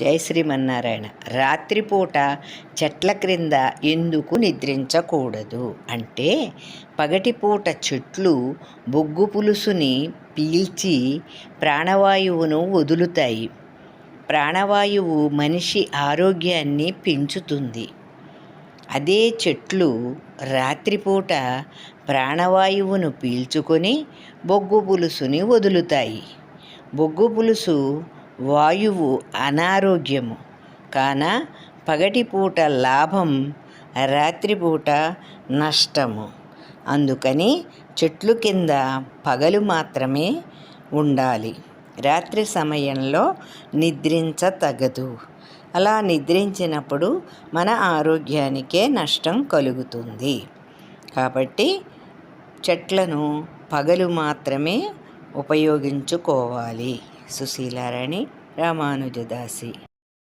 జై శ్రీమన్నారాయణ రాత్రిపూట చెట్ల క్రింద ఎందుకు నిద్రించకూడదు? అంటే పగటిపూట చెట్లు బొగ్గు పులుసుని పీల్చి ప్రాణవాయువును వదులుతాయి. ప్రాణవాయువు మనిషి ఆరోగ్యాన్ని పెంచుతుంది. అదే చెట్లు రాత్రిపూట ప్రాణవాయువును పీల్చుకొని బొగ్గు పులుసుని వదులుతాయి. బొగ్గు పులుసు వాయువు అనారోగ్యము. కాన పగటిపూట లాభం రాత్రిపూట నష్టము. అందుకని చెట్లు కింద పగలు మాత్రమే ఉండాలి. రాత్రి సమయంలో నిద్రించతగదు అలా నిద్రించినప్పుడు మన ఆరోగ్యానికే నష్టం కలుగుతుంది. కాబట్టి చెట్లను పగలు మాత్రమే ఉపయోగించుకోవాలి. సుశీలారాణి రామానుజదాసి.